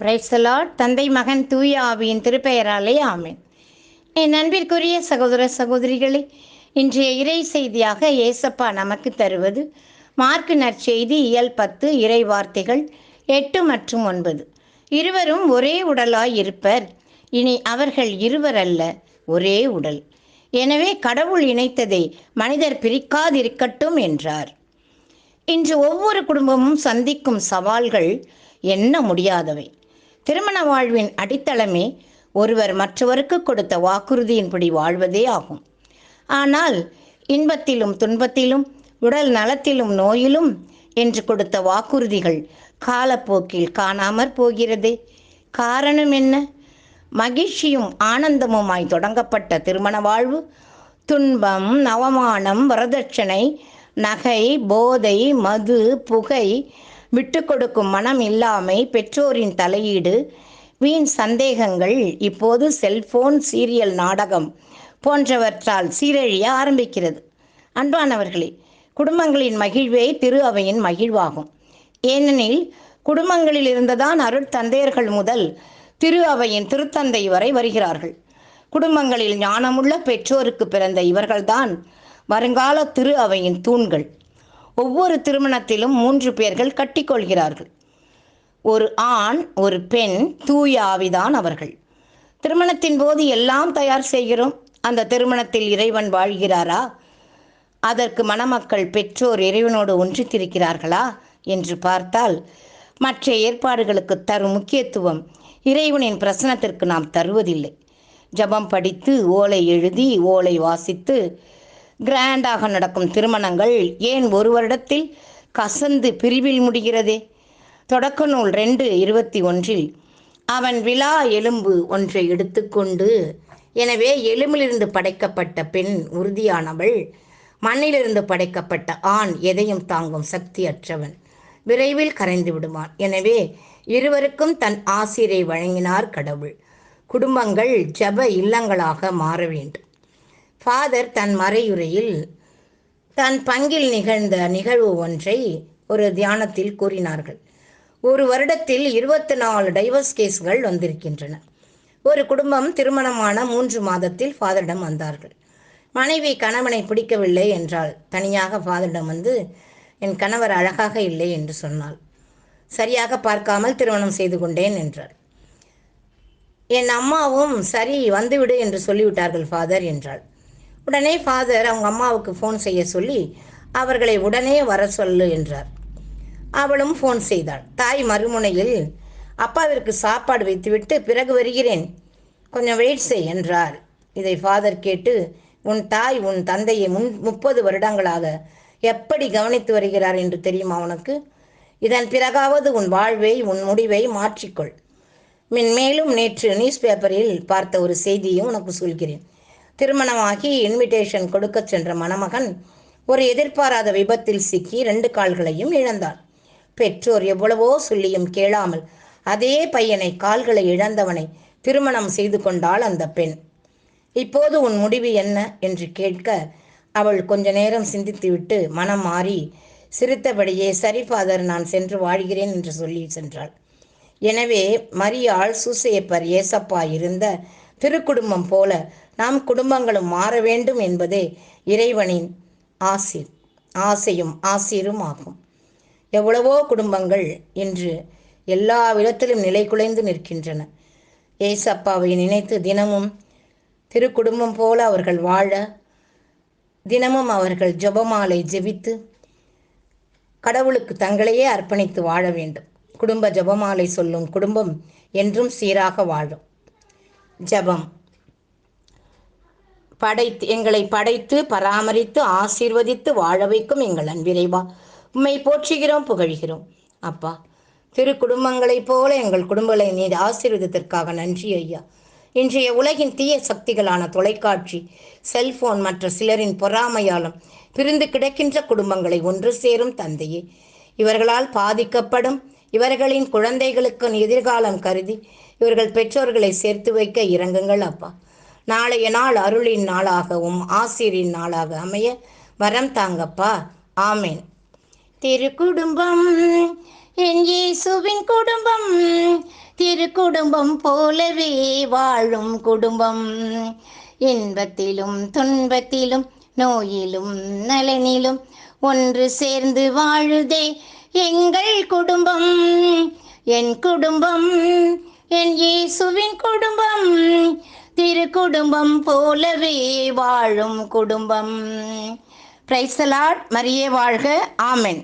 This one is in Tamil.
பிரைசலாட் தந்தை மகன் தூய ஆவியின் திருப்பெயராலே ஆமேன். என் நண்பிற்குரிய சகோதர சகோதரிகளே இன்றைய இறை செய்தியாக ஏசப்பா நமக்கு தருவது மார்க்கு நற்செய்தி இயல் பத்து இறை வார்த்தைகள் எட்டு மற்றும் ஒன்பது. இருவரும் ஒரே உடலாய் இருப்பர். இனி அவர்கள் இருவர் அல்ல ஒரே உடல். எனவே கடவுள் இணைத்ததை மனிதர் பிரிக்காதிருக்கட்டும் என்றார். இன்று ஒவ்வொரு குடும்பமும் சந்திக்கும் சவால்கள் எண்ண முடியாதவை. திருமண வாழ்வின் அடித்தளமே ஒருவர் மற்றவருக்கு கொடுத்த வாக்குறுதியின்படி வாழ்வதே ஆகும். ஆனால் இன்பத்திலும் துன்பத்திலும் உடல் நலத்திலும் நோயிலும் என்று கொடுத்த வாக்குறுதிகள் காலப்போக்கில் காணாமற் போகிறதே. காரணம் என்ன? மகிழ்ச்சியும் ஆனந்தமுமாய் தொடங்கப்பட்ட திருமண வாழ்வு துன்பம் நவமானம் வரதட்சணை நகை போதை மது புகை விட்டு கொடுக்கும் மனம் இல்லாமை பெற்றோரின் தலையீடு. வீண் சந்தேகங்கள் இப்போது செல்போன் சீரியல் நாடகம் போன்றவற்றால் சீரழிய ஆரம்பிக்கிறது. அன்பானவர்களே குடும்பங்களின் மகிழ்வே திரு அவையின் மகிழ்வாகும். ஏனெனில் குடும்பங்களில் இருந்துதான் அருட்தந்தையர்கள் முதல் திரு அவையின் திருத்தந்தை வரை வருகிறார்கள். குடும்பங்களில் ஞானமுள்ள பெற்றோருக்கு பிறந்த இவர்கள்தான் வருங்கால திரு அவையின் தூண்கள். ஒவ்வொரு திருமணத்திலும் மூன்று பேர்கள் கட்டிக்கொள்கிறார்கள். ஒரு ஆண் ஒரு பெண் தூய ஆவிதான் அவர்கள். திருமணத்தின் போது எல்லாம் தயார் செய்கிறோம். அந்த திருமணத்தில் இறைவன் வாழ்கிறாரா? அதற்கு மணமக்கள் பெற்றோர் இறைவனோடு ஒன்றித்திருக்கிறார்களா என்று பார்த்தால் மற்ற ஏற்பாடுகளுக்கு தரும் முக்கியத்துவம் இறைவனின் பிரசனத்திற்கு நாம் தருவதில்லை. ஜபம் படித்து ஓலை எழுதி ஓலை வாசித்து கிராண்டாக நடக்கும் திருமணங்கள் ஏன் ஒரு வருடத்தில் கசந்து பிரிவில் முடிகிறதே? தொடக்க நூல் ரெண்டு இருபத்தி ஒன்றில் அவன் விழா எலும்பு ஒன்றை எடுத்துக்கொண்டு எனவே எலும்பிலிருந்து படைக்கப்பட்ட பெண் உறுதியானவள் மண்ணிலிருந்து படைக்கப்பட்ட ஆண் எதையும் தாங்கும் சக்தியற்றவன் விரைவில் கரைந்து விடுவான். எனவே இருவருக்கும் தன் ஆசிரியை வழங்கினார் கடவுள். குடும்பங்கள் ஜப இல்லங்களாக மாற வேண்டும். ஃபாதர் தன் மறையுரையில் தன் பங்கில் நிகழ்ந்த நிகழ்வு ஒன்றை ஒரு தியானத்தில் கூறினார்கள். ஒரு வருடத்தில் இருபத்தி நாலு டைவர்ஸ் கேஸ்கள் வந்திருக்கின்றன. ஒரு குடும்பம் திருமணமான மூன்று மாதத்தில் ஃபாதரிடம் வந்தார்கள். மனைவி கணவனை பிடிக்கவில்லை என்றால் தனியாக ஃபாதரிடம் வந்து என் கணவர் அழகாக இல்லை என்று சொன்னாள். சரியாக பார்க்காமல் திருமணம் செய்து கொண்டேன் என்றார் என் அம்மாவும் சரி வந்துவிடு என்று சொல்லிவிட்டார்கள் ஃபாதர் என்றாள். உடனே ஃபாதர் அவங்க அம்மாவுக்கு ஃபோன் செய்ய சொல்லி அவர்களை உடனே வர சொல்லு என்றார். அவளும் ஃபோன் செய்தாள். தாய் மறுமுனையில் அப்பாவிற்கு சாப்பாடு வைத்துவிட்டு பிறகு வருகிறேன். கொஞ்சம் வெயிட் செய் என்றார். இதை ஃபாதர் கேட்டு உன் தாய் உன் தந்தையை முன் முப்பது வருடங்களாக எப்படி கவனித்து வருகிறார் என்று தெரியுமா உனக்கு? இதன் பிறகாவது உன் வாழ்வை உன் முடிவை மாற்றிக்கொள். மின் மேலும் நேற்று நியூஸ் பேப்பரில் பார்த்த ஒரு செய்தியும் உனக்கு சொல்கிறேன். திருமணமாகி இன்விடேஷன் கொடுக்க சென்ற மணமகன் ஒரு எதிர்பாராத விபத்தில் சிக்கி ரெண்டு கால்களையும் இழந்தார். பெற்றோர் எவ்வளவோ சொல்லியும் கேளாமல் அதே பையனை கால்களை இழந்தவனை திருமணம் செய்து கொண்டாள் அந்த பெண். இப்போது உன் முடிவு என்ன? என்று கேட்க அவள் கொஞ்ச நேரம் சிந்தித்துவிட்டு மனம் மாறி சிரித்தபடியே சரி ஃபாதர் நான் சென்று வாழ்கிறேன் என்று சொல்லி சென்றாள். எனவே மரியாள் சூசையப்பர் ஏசப்பா இருந்த திருக்குடும்பம் போல நாம் குடும்பங்களும் மாற வேண்டும் என்பதே இறைவனின் ஆசி ஆசையும் ஆசீரும் ஆகும் எவ்வளவோ குடும்பங்கள் இன்று எல்லா விதத்திலும் நிலை குலைந்து நிற்கின்றன. ஏசப்பாவை நினைத்து தினமும் திருக்குடும்பம் போல அவர்கள் வாழ தினமும் அவர்கள் ஜபமாலை ஜெபித்து கடவுளுக்கு தங்களையே அர்ப்பணித்து வாழ வேண்டும். குடும்ப ஜபமாலை சொல்லும் குடும்பம் என்றும் சீராக வாழும். ஜபம் படைத்து எங்களை படைத்து பராமரித்து ஆசீர்வதித்து வாழ வைக்கும் எங்கள் அன்பிரைவா உம்மை போற்றுகிறோம் புகழ்கிறோம். அப்பா திரு குடும்பங்களைப் போல எங்கள் குடும்பங்களை நீர் ஆசீர்வதித்திற்காக நன்றி ஐயா. இன்றைய உலகின் தீய சக்திகளான தொலைக்காட்சி செல்போன் மற்ற சிலரின் பொறாமையாலும் பிரிந்து கிடக்கின்ற குடும்பங்களை ஒன்று சேரும் தந்தையே. இவர்களால் பாதிக்கப்படும் இவர்களின் குழந்தைகளுக்கு எதிர்காலம் கருதி இவர்கள் பெற்றோர்களை சேர்த்து வைக்க இறங்குங்கள் அப்பா. நாளைய நாள் அருளின் நாளாகவும் ஆசிரியின் நாளாக அமைய வரம் தாங்கப்பா. ஆமேன். திரு குடும்பம் என் இயேசுவின் குடும்பம் திரு திருக்குடும்பம் போலவே வாழும் குடும்பம். இன்பத்திலும் துன்பத்திலும் நோயிலும் நலனிலும் ஒன்று சேர்ந்து வாழுதே எங்கள் குடும்பம். என் குடும்பம் என் இயேசுவின் குடும்பம் குடும்பம் போலவே வாழும் குடும்பம். பிரைசலாட் மரியே வாழ்க. ஆமென்